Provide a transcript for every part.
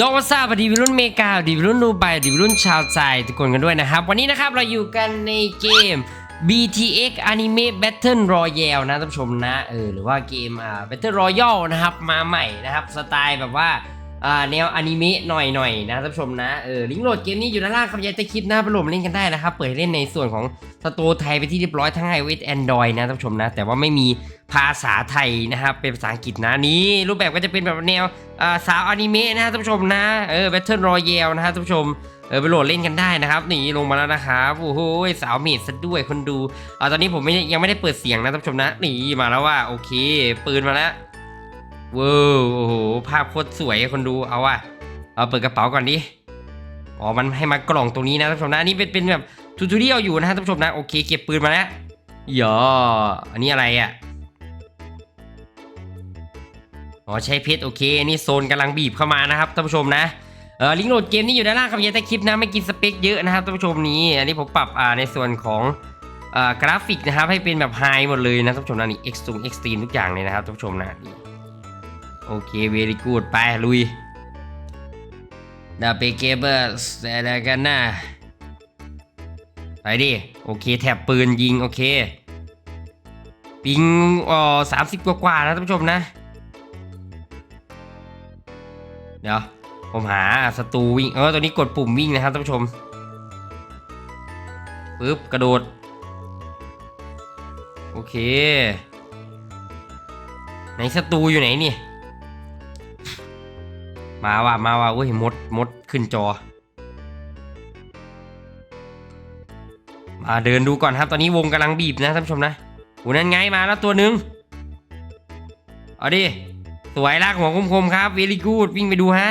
ยอวาซาบดีวิรุ่นเมกาดีวิรุ่นดูไบดีวิรุ่นชาวใจทุกคนกันด้วยนะครับ วันนี้นะครับเราอยู่กันในเกม BTX Anime Battle Royale นะท่านผู้ชมนะเออหรือว่าเกมอ่า Battle Royale นะครับมาใหม่นะครับสไตล์แบบว่า อ่าแนวอนิเมะหน่อยๆนะท่านผู้ชมนะเออลิงก์โหลดเกมนี้อยู่ด้านล่างคำยันใต้คลิปนะไปโหลดเล่นกันได้นะครับ เปิดเล่นในส่วนของสตร์ไทยไปที่เรียบร้อยทั้ง iOS Android นะท่านผู้ชมนะ แต่ว่าไม่มีภาษาไทยนะครับเป็นภาษาอังกฤษนะนี่รูปแบบก็จะเป็นแบบแนวอ่าสาวอนิเมะนะท่านผู้ชมนะเออ Battle Royale นะฮะท่านผู้ชมเออไปโหลดเล่นกันได้นะครับนี่ลงมาแล้วนะครับโอ้โหสาวเมดซะด้วยคนดูอ่าตอนนี้ผมไม่ยังไม่ได้เปิดเสียงนะท่านผู้ชมนะนี่มาแล้วว่าโอเค ปืนมาแล้ว ว้าวโอ้โห ภาพโคตรสวยคนดู เอาว่ะเอาเปิดกระเป๋าก่อนดิ อ๋อ มันให้มากล่องตรงนี้นะท่านผู้ชมนะ อันนี่เป็นเป็นแบบทูทูเรียลอยู่นะท่านผู้ชมนะ โอเค เก็บปืนมาแล้วหยออันนี้อะไรอะอ๋อ ใช้เพชร โอเค นี่โซนกำลังบีบเข้ามานะครับท่านผู้ชมนะเออลิงก์โหลดเกมนี้อยู่ด้านล่างคำยันใต้คลิปนะไม่กินสเปคเยอะนะครับท่านผู้ชมนี้ อันนี้ผมปรับอ่าในส่วนของอ่ากราฟิกนะครับให้เป็นแบบไฮหมดเลยนะท่านผู้ชมนะนี่เอ็กซ์ตรงเอ็กซ์ตรีมทุกอย่างเลยนะครับท่านผู้ชมนะนี่ โอเคเวลี่กูดไปลุยดาเปเกเบอร์สอะไรกันนะไปดิโอเคแถบปืนยิงโอเค ปิงอ๋อสามสิบกว่าๆนะท่านผู้ชมนะ เดี๋ยว ผมหาศัตรูวิ่งเออตัวนี้กดปุ่มวิ่งนะครับท่านผู้ชมปึ๊บกระโดด โอเค ไหนศัตรูอยู่ไหนนี่ มาว่ะมาว่ะเว้ยมดมดขึ้นจอ มาเดินดูก่อนครับ ตอนนี้วงกำลังบีบนะท่านผู้ชมนะโอ้นั่นไงมาแล้วตัวหนึ่งเอาดิ สวยลากหัวคมๆครับเวลี่กูดวิ่งไปดูฮะ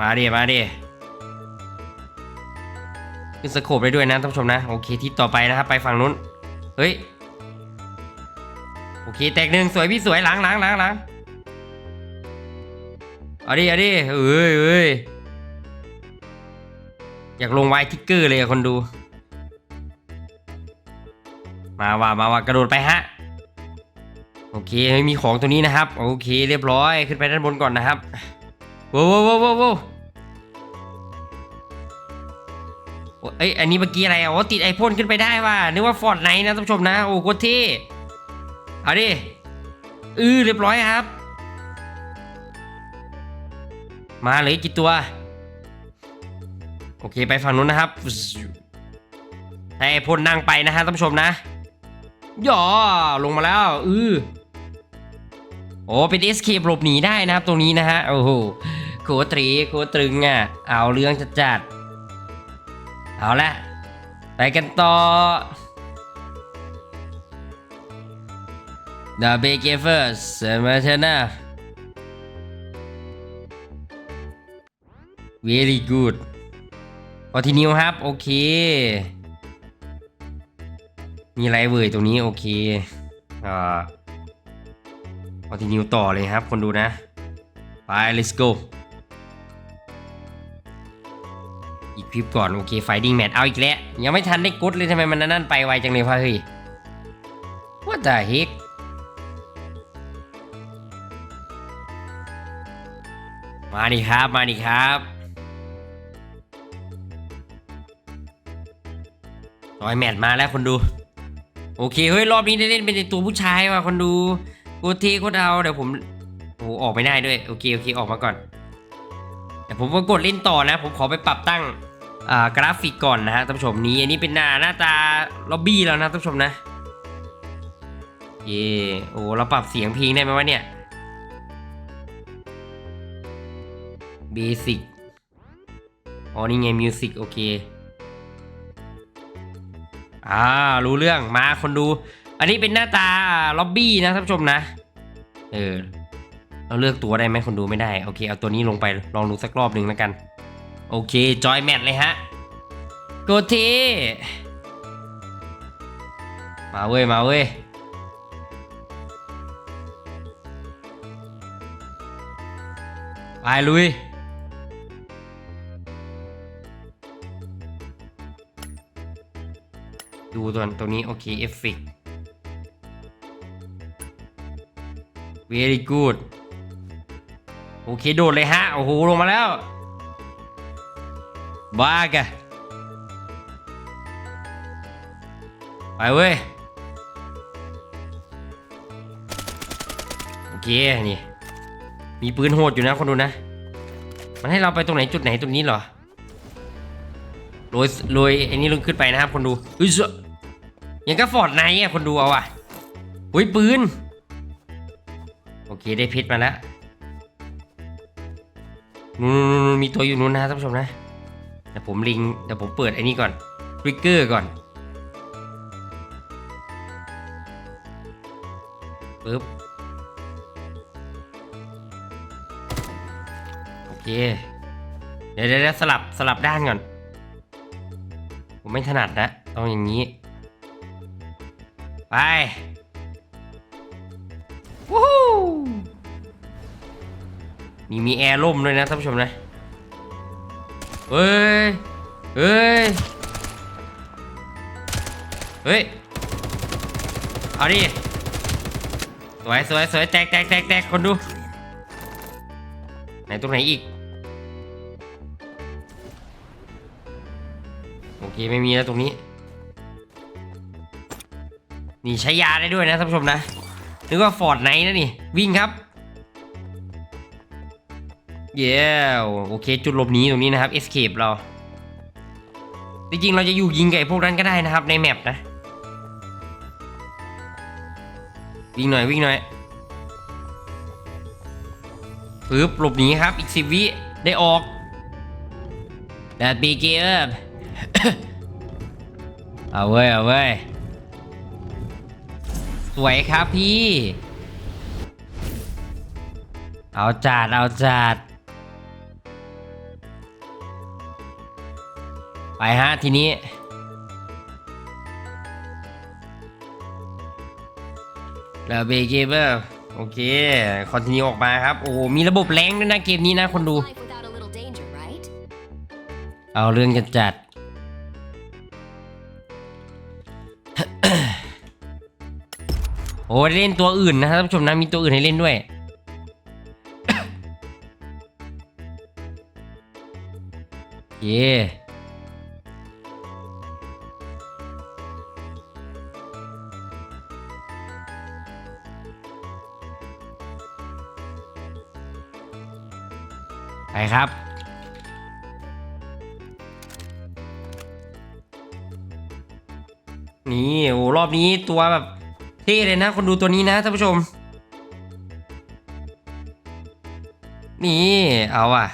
มาดิมาดิขึ้นสโคปได้ด้วยนะท่านผู้ชมนะ โอเคที่ต่อไปนะครับ ไปฝั่งนู้น เฮ้ย โอเค แตกหนึ่งสวยพี่สวยหลังหลังหลังหลังเอาดิเอาดิเอ้ยเอ้ยอยากลงไวทิกเกอร์เลยคนดู มาว่ามาว่ากระโดดไปฮะ โอเคไม่มีของตัวนี้นะครับ โอเค เรียบร้อยขึ้นไปด้านบนก่อนนะครับ ว้วโว้วโว้วโว้วโว้โอ้เอ้ยอันนี้เมื่อกี้อะไรอะโอ้ติดไอพ่นขึ้นไปได้ว่ะนึกว่าฟอร์ดไนท์นะท่านผู้ชมนะ โอ้โคตรเท่เอาดิอือเรียบร้อยครับ มาเลยกี่ตัว โอเคไปฝั่งนู้นนะครับ ให้ไอพ่นนั่งไปนะฮะท่านผู้ชมนะย่อลงมาแล้ว อือโอ้เป็น escape หลบหนีได้นะครับตรงนี้นะฮะโอ้โห โคตรีโคตรึงอะ เอาเรื่องจัดจัดๆเอาละไปกันต่อ The b a k e First มาเชนะ very good พอทีนิวครับ โอเค มีไรเว่ยตรงนี้ โอเคอ่าคอนติเนียต่อเลยครับ คนดูนะ ไป let's go อีกคลิปก่อนโอเคไฟดิ้งแมทเอาอีกแล้วยังไม่ทันได้กดเลยทำไมมันนั่นไปไวจังเลยพ่อเฮ้ย what the heck มาดิครับ มาดิครับรอยแมทมาแล้วคนดู โอเคเฮ้ยรอบนี้ได้เล่นเป็นตัวผู้ชายว่ะคนดูโคตรเท่โคตรเอาเดี๋ยวผมโอ้ออกไม่ได้ด้วย โอเคโอเคออกมาก่อนแต่ผมก็กดเล่นต่อนะ ผมขอไปปรับตั้ง กราฟิกก่อนนะฮะท่านผู้ชมนี้อันนี้เป็นหน้าหน้าตาล็อบบี้แล้วนะท่านผู้ชมนะเย่โอ้เราปรับเสียงเพลงได้ไหมวะเนี่ยเบสิกอ๋อนี่ไงมิวสิกโอเคอ่ารู้เรื่องมาคนดู อันนี้เป็นหน้าตาล็อบบี้นะท่านผู้ชมนะ เออเราเลือกตัวได้ไหมคนดูไม่ได้ โอเค เอาตัวนี้ลงไปลองดูสักรอบหนึ่งแล้วกัน โอเค จอยแมทเลยฮะโกเทมาเว้ย มาเว้ย ไปลุย ดูตัวตรงนี้ โอเค เอฟเฟก very good โอเค โดดเลยฮะ โอ้โห ลงมาแล้ว บ้ากไปเว้ย โอเค นี่ มีปืนโหดอยู่นะคนดูนะ มันให้เราไปตรงไหนจุดไหนตรงนี้เหรอโรยโรยไอ้นี่ลงขึ้นไปนะครับคนดูอุ้ยยังก็ฟอร์ดไนท์อะคนดูเอาอะอุ้ยปืน โอเคได้เพชรมาแล้วนู่นมีตัวอยู่นู้นนะท่านผู้ชมนะ เดี๋ยวผมลิงเดี๋ยวผมเปิดไอ้นี่ก่อนทริกเกอร์ก่อนปึ๊บโอเค เดี๋ยวเดี๋ยวสลับสลับด้านก่อน ผมไม่ถนัดนะต้องอย่างนี้ ไปวู้ฮู้มีมีแอร์ล่มด้วยนะท่านผู้ชมนะ เฮ้ย เฮ้ย เฮ้ย เอาดิ สวยสวยสวยแตกแตกแตกแตกคนดู ไหนตรงไหนอีก โอเคไม่มีแล้วตรงนี้ นี่ใช้ยาได้ด้วยนะท่านผู้ชมนะ นึกว่าฟอร์ดไนท์นะนี่ วิ่งครับ เย้โอเค จุดหลบหนีตรงนี้นะครับ escape เรา จริงๆ เราจะอยู่ยิงกับไอ้พวกนั้นก็ได้นะครับในแมปนะ วิ่งหน่อยวิ่งหน่อยปึ๊บหลบหนีครับ อีกสิบวิได้ออกแดดบีเกอร์เอาเว้ยเอาเว้ยสวยครับพี่ เอาจัดเอาจัด ไปฮะทีนี้แล้วเบเกเบอร์โอเค คอนติเนียออกมาครับ โอ้โหมีระบบแรงด้วยนะเกมนี้นะคนดู Life without a little danger, right? เอาเรื่องกันจัดโอ้ได้เล่นตัวอื่นนะครับท่านผู้ชมนะมีตัวอื่นให้เล่นด้วย เย่ ไปครับ นี่โอ้รอบนี้ตัวแบบเท่เลยนะ คนดูตัวนี้นะท่านผู้ชม นี่เอาอะ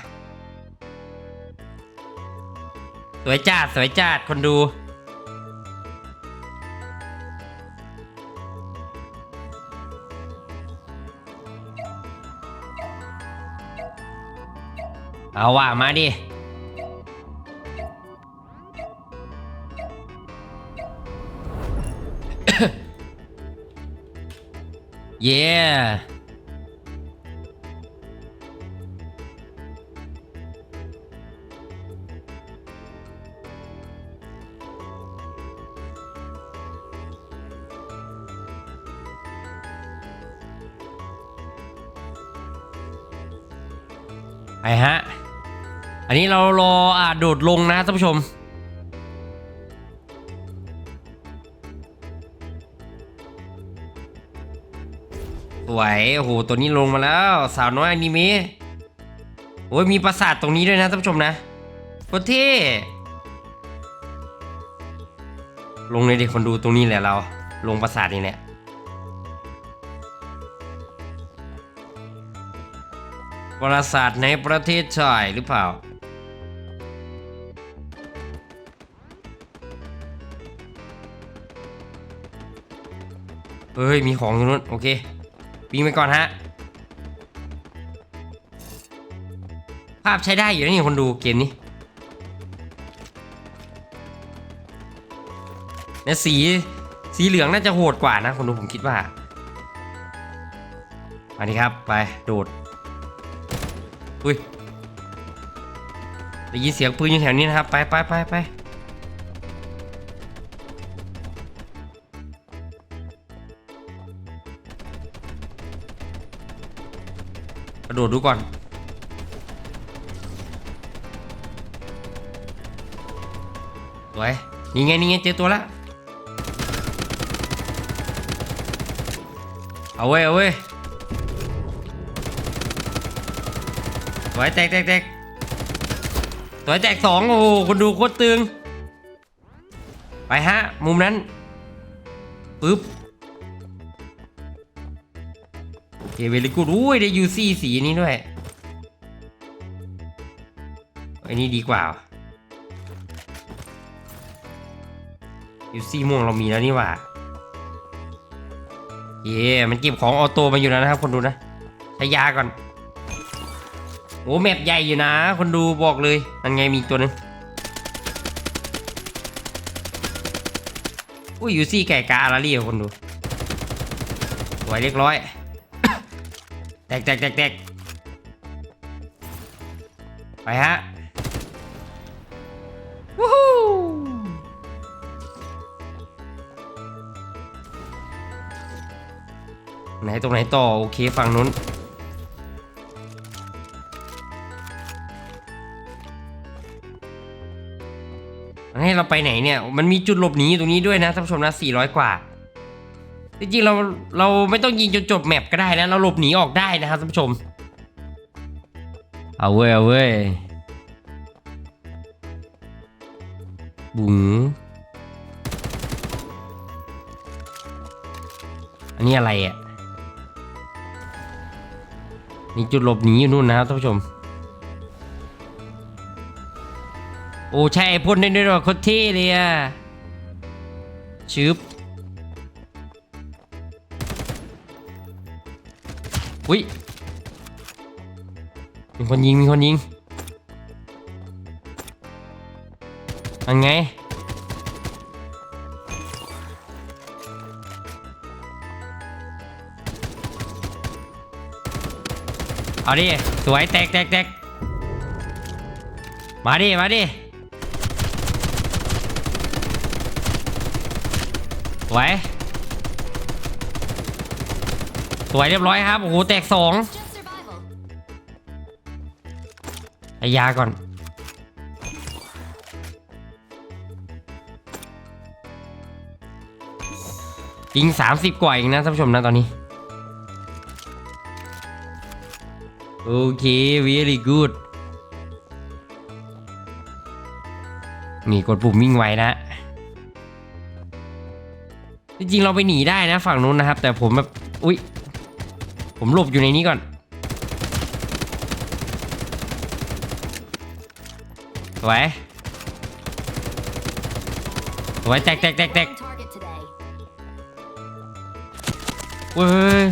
สวยจัดสวยจัดคนดู เอาว่ะมาดิเนี้เรารออ่าโดดลงนะท่านผู้ชม สวยโอ้โหตัวนี้ลงมาแล้ว สาวน้อยอนิเมะโอ้ยมีปราสาทตรงนี้ด้วยนะท่านผู้ชมนะโคตรเท่ลงเลยดิคนดูตรงนี้แหละเรา ลงปราสาทนี่แหละปราสาทในประเทศชายหรือเปล่า เฮ้ยมีของตรงนู้นโอเควิ่งไปก่อนฮะ ภาพใช้ได้อยู่นะนี่คนดูเกมนี้เนี่ยสีสีเหลืองน่าจะโหดกว่านะคนดูผมคิดว่ามาดีครับไปโดดอุ้ยได้ยินเสียงปืนอยู่แถวนี้นะครับ ไปไปไปไป ระโดดดูก่อน สวย นี่ไง นี่ไง เจอตัวละ เอาเว้ย เอาเว้ยสวยแตกแตกแตกสวยแตกสองโอ้โหคนดูโคตรตึง ไปฮะ มุมนั้นปึ๊บ โอเคเวลิกูดอุ้ยได้ยูซี่สีนี้ด้วยไอ้นี่ดีกว่ายูซี่ม่วงเรามีแล้วนี่หว่าเย่มันเก็บของออโต้มาอยู่แล้วนะครับคนดูนะใช้ยาก่อนโอ้แมปใหญ่อยู่นะ คนดูบอกเลยนั่นไงมีตัวหนึงอุ้ยยูซี่ไก่กาอาราลี่อคนดูสวยเรียบร้อย กแตกแตกแตกไปฮะวู้ฮู้ไหนตรงไหนต่อ โอเคฝั่งนู้นให้เราไปไหนเนี่ย มันมีจุดหลบหนีอยู่ตรงนี้ด้วยนะท่านผู้ชมนะ400 กว่า จริงๆเราเราไม่ต้องยิงจนจบแมปก็ได้นะเราหลบหนีออกได้นะครับท่านผู้ชม เอาเว้ยเอาเว้ยบุ๋งอันนี้อะไรอะนี่จุดหลบหนีอยู่นู่นนะครับท่านผู้ชม โอ้ใช่พ่นได้ด้วยหรอคตเท่เลยอะชึบ อุ้ยมีคนยิงมีคนยิงอันไงเอาดิ สวยแตกแตกแตกมาดิ มาดิ สวย ส วยเรียบร้อยครับ โอ้โห แตกสองไอยาก่อน ยิง 30 กว่าเองนะท่านผู้ชมนะตอนนี้ โอเค very good นี่กดปุ่มวิ่งไว้นะ จริงๆเราไปหนีได้นะฝั่งนู้นนะครับ แต่ผมแบบ อุ๊ย ผมหลบอยู่ในนี้ก่อน สวย สวยแตกแตกแตกแตก Wrong target today. เว้ย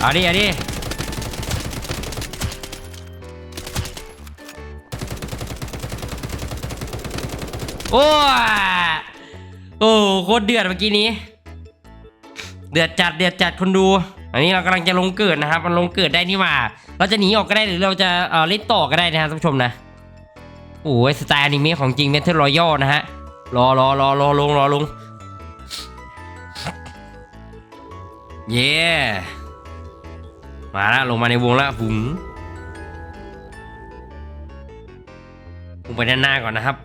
เอาดิเอาดิโอ้ย โอ้โคตรเดือดเมื่อกี้นี้ เดือดจัดเดือดจัดคนดู อันนี้เรากำลังจะลงเกิดนะครับ มันลงเกิดได้นี่หว่าเราจะหนีออกก็ได้หรือเราจะเอ่อเล่นต่อก็ได้นะครับท่านผู้ชมนะโอ้ยสไตล์อนิเมะของจริงเมทัลรอยัลนะฮะรอรอรอรอลงรอลงเย่มาแล้วลงมาในวงแล้วหุงลงไปด้านหน้าก่อนนะครับ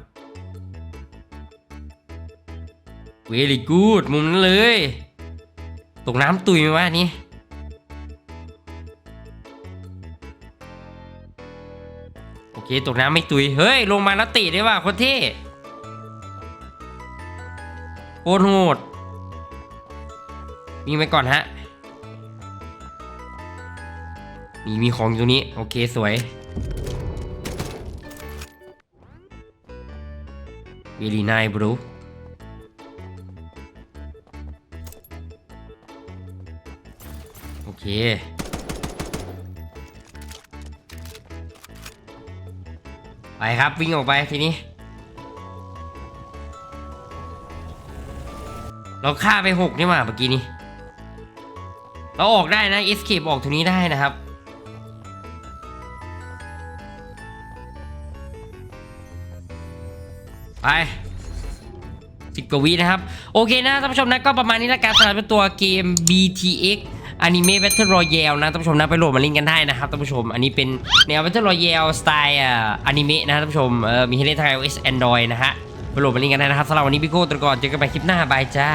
เวลี่กูดมุมนั้นเลย ตกน้ำตุยไหมวะนี่โอเคตกน้ำไม่ตุย เฮ้ย ลงมาแล้วติได้ว่ะคนเท่โคตรโหดมีงไปก่อนฮะมีมีของอยู่ตรงนี้โอเคสวย very nice bro โอ เค ไปครับวิ่งออกไปทีนี้ เราฆ่าไปหกนี่หว่าเมื่อกี้นี้ เราออกได้นะ escape ออกตรงนี้ได้นะครับไปสิบกว่าวินะครับ โอเคนะท่านผู้ชมนะก็ประมาณนี้ละกันสำหรับตัวเกม BTX อนิเมะ Battle Royale นะท่านผู้ชมนะไปโหลดมาเล่นกันได้นะครับท่านผู้ชม อันนี้เป็นแนว Battle Royale สไตล์อ่าอนิเมะนะท่านผู้ชมเออมีให้เล่นทาง iOS Android นะฮะไปโหลดมาเล่นกันได้นะครับสำหรับวันนี้พี่โก้ตรก่อนเจอกันใหม่คลิปหน้าบายจ้า